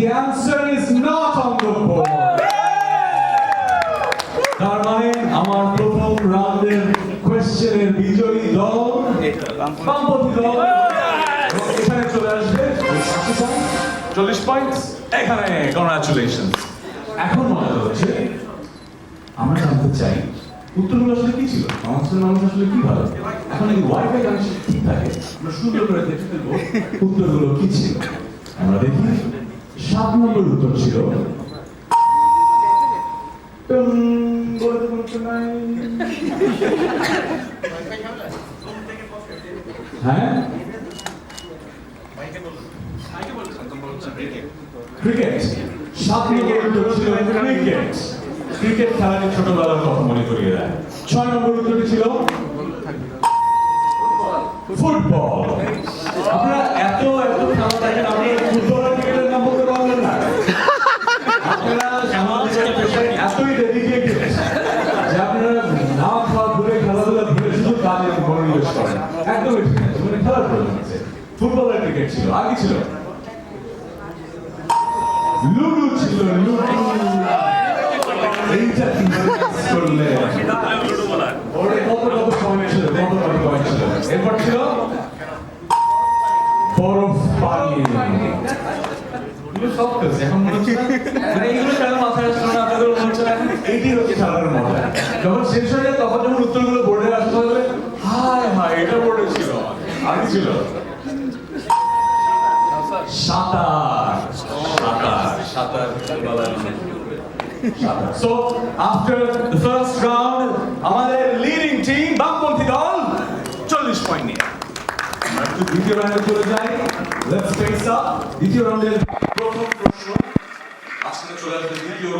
the answer is not on the board. তার মানে আমার প্রথম রাউন্ডের কোয়েশ্চেনের বিজয়ী দল, বামপন্থী দল। এখানে চলে আসবে চল্লিশ পয়েন্ট এখানে কংগ্রাচুলেশন এখন মনে হচ্ছে আমরা জানতে চাই, উত্তরগুলো আসলে কি ছিল? আমাদের মানুষ আসলে কি ভালো? এখন এই ওয়াইফাই কানেকশন ঠিক থাকে, আমরা সুন্দর করে দেখে ফেলব উত্তরগুলো কি ছিল। আমরা দেখি। সাত নম্বর উত্তর ছিল। হ্যাঁ? ক্রিকেট। সাত নম্বর উত্তর ক্রিকেট। ক্রিকেট খেলাটি ছোটবেলার কথা মনে করিয়ে দেয়। ছয় নম্বর উত্তরটি ছিল? ফুটবল। করেন একদমই মানে খেলার প্রয়োজন আছে ফুটবল আর ক্রিকেট ছিল আগে ছিল লুডু ছিল লুডু এইটা miss করলে এখন মনে মাথায় যখন শেষ হয়ে যায়, তখন যখন উত্তরগুলো বোর্ডে আসতে হবে হায় হায় এটা বোর্ডে ছিল আগে ছিল সাঁতার। সাঁতার সাঁতার। So, after the first round, আমাদের লিডিং টিম বামপন্থী দল, চল্লিশ পয়েন্ট নিয়ে। দ্বিতীয় রাউন্ডে চলে যাই। লেটস ফেস আপ দ্বিতীয় রাউন্ডের প্রথম প্রশ্ন। আজকে চলে আসবে দ্বিতীয়